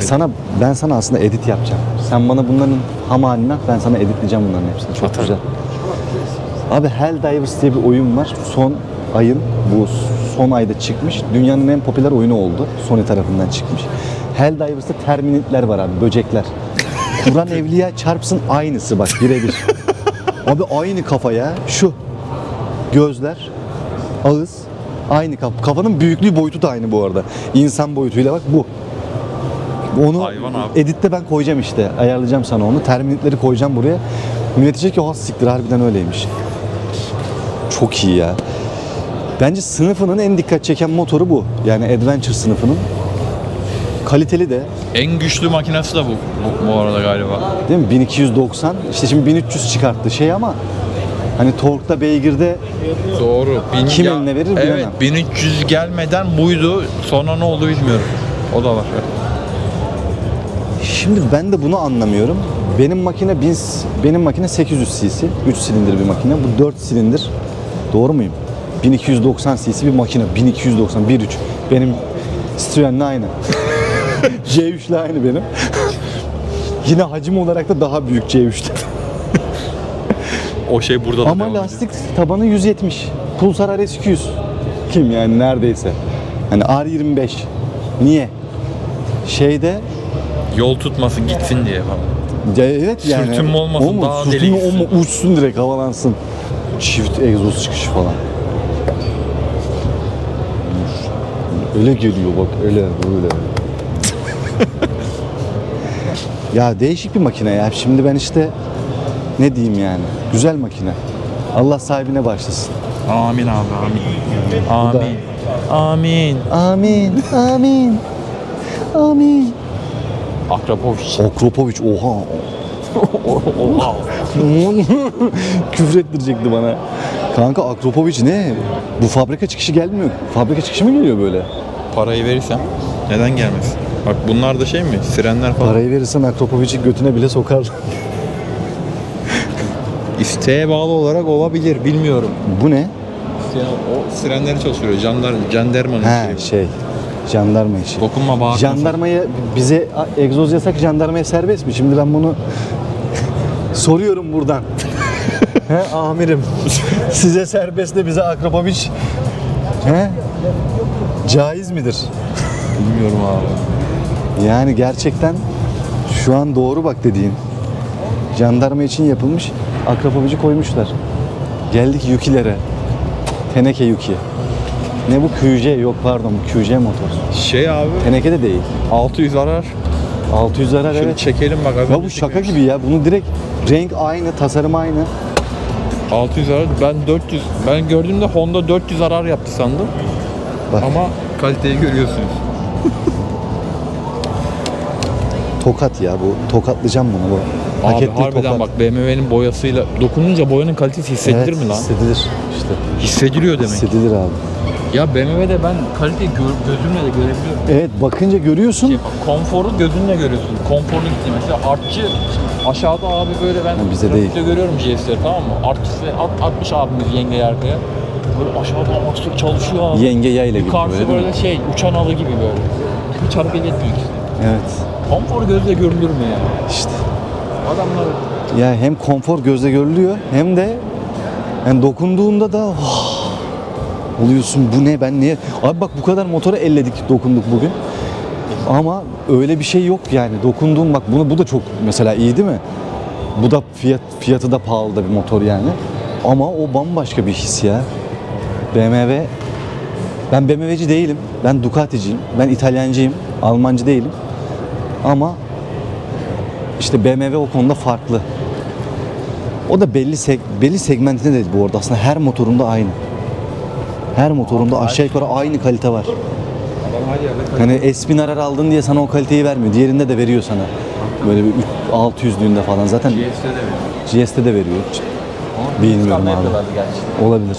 Sana ben sana aslında edit yapacağım. Sen bana bunların hamalini at, ben sana editleyeceğim bunların hepsini. Çok Atarım. güzel. Abi Helldivers diye bir oyun var. Son ayın bu son ayda çıkmış. Dünyanın en popüler oyunu oldu. Sony tarafından çıkmış. Helldivers'ta terminitler var abi, böcekler. Kur'an Evliya çarpsın aynısı bak birebir. Abi aynı kafa ya. Şu gözler, ağız aynı kafa. Kafanın büyüklüğü boyutu da aynı bu arada. İnsan boyutuyla bak bu. Onu Hayvan abi. editte ben koyacağım işte. Ayarlayacağım sana onu. Terminitleri koyacağım buraya. Millet diyecek ki o siktir harbiden öyleymiş. Çok iyi ya. Bence sınıfının en dikkat çeken motoru bu. Yani Adventure sınıfının. Kaliteli de En güçlü makinesi de bu, bu, bu arada galiba. değil mi? 1290. İşte şimdi 1300 çıkarttı şey ama hani torkta beygirde Doğru. Bin, Kim eline verir Evet, bilemem. 1300 gelmeden buydu. Sonra ne oldu bilmiyorum. O da var. Şimdi ben de bunu anlamıyorum. Benim makine 1000 benim makine 800 cc, 3 silindir bir makine. Bu 4 silindir. Doğru muyum? 1290 cc bir makine. 1290 1.3. Benim Citroen'le aynı. C3 ile aynı benim. Yine hacim olarak da daha büyük C3'te. O şey burada da Ama devam ediyor. lastik tabanı 170. Pulsar RS 200. Kim yani neredeyse. Hani R25. Niye? Şeyde Yol tutmasın gitsin diye falan. Ya evet yani. Sürtünme olmasın, o mu? daha Sürtünme deli mu? gitsin. Uçsun direkt havalansın. Çift egzoz çıkışı falan. Öyle geliyor bak öyle böyle. ya değişik bir makine ya. Şimdi ben işte ne diyeyim yani. Güzel makine. Allah sahibine başlasın. Amin abi amin. Amin. Amin. Amin. Amin. Amin. Akrapovic. Okropovic oha. Oha. Küfür ettirecekti bana. Kanka Akropovic ne? Bu fabrika çıkışı gelmiyor. Fabrika çıkışı mı geliyor böyle? Parayı verirsem neden gelmesin? Bak bunlar da şey mi? Sirenler falan. Parayı verirsen Akropovic'i götüne bile sokar. İsteğe bağlı olarak olabilir bilmiyorum. Bu ne? Yani o sirenleri çalışıyor. Jandar, jandarmanın He şeyi. şey. Jandarma işi. Dokunma bağırma. Jandarmaya bize a- egzoz yasak, jandarmaya serbest mi? Şimdi ben bunu soruyorum buradan. He amirim. Size serbest de bize Akropovic he? Caiz midir? Bilmiyorum abi. Yani gerçekten şu an doğru bak dediğin. Jandarma için yapılmış Akrapovic'i koymuşlar. Geldik Yuki'lere. Teneke Yuki. Ne bu QJ? Yok pardon bu QJ motor. Şey abi Teneke de değil. 600 arar. 600 zarar Şöyle evet. çekelim bak. az Ya önce bu şaka çekmiştik. gibi ya. Bunu direkt renk aynı, tasarım aynı. 600 arar. Ben 400. Ben gördüğümde Honda 400 arar yaptı sandım. Bak Ama kaliteyi görüyorsunuz. tokat ya bu. Tokatlayacağım bunu bu. Hak Abi ettiği harbiden tokat. bak BMW'nin boyasıyla dokununca boyanın kalitesi hissedilir Evet, mi lan? Hissedilir işte. Hissediliyor demek. Hissedilir abi. Ya BMW'de ben kaliteyi gör- gözümle de görebiliyorum. Evet bakınca görüyorsun. Şey, bak, konforu gözünle görüyorsun. Konforlu gitti. Mesela artçı aşağıda abi böyle ben Ha, bize değil. görüyorum GS'leri tamam mı? Artçısı at, atmış abimiz yengeyi arkaya. Böyle aşağıda aksır çalışıyor abi. Yenge yayla gibi böyle. böyle, şey uçan alı gibi böyle. Hiç hareket etmiyor ikisi. Evet. Konfor gözle görülür mü ya? İşte. Adamlar Ya hem konfor gözle görülüyor hem de yani dokunduğunda da "Oh!" oluyorsun bu ne ben niye? Abi bak bu kadar motora elledik dokunduk bugün. Ama öyle bir şey yok yani dokunduğun bak bunu bu da çok mesela iyi değil mi? Bu da fiyat fiyatı da pahalı da bir motor yani. Ama o bambaşka bir his ya. BMW ben BMW'ci değilim. Ben Ducati'ciyim. Ben İtalyancıyım Almancı değilim. Ama işte BMW o konuda farklı. O da belli seg belli segmentinde değil bu arada. Aslında her motorunda aynı. Her motorunda aşağı yukarı aynı kalite var. Hani Espinarar aldın diye sana o kaliteyi vermiyor. Diğerinde de veriyor sana. Böyle bir 600'lüğünde falan. Zaten GS'de de veriyor. GS'te de veriyor. Bilmiyorum abi. Olabilir.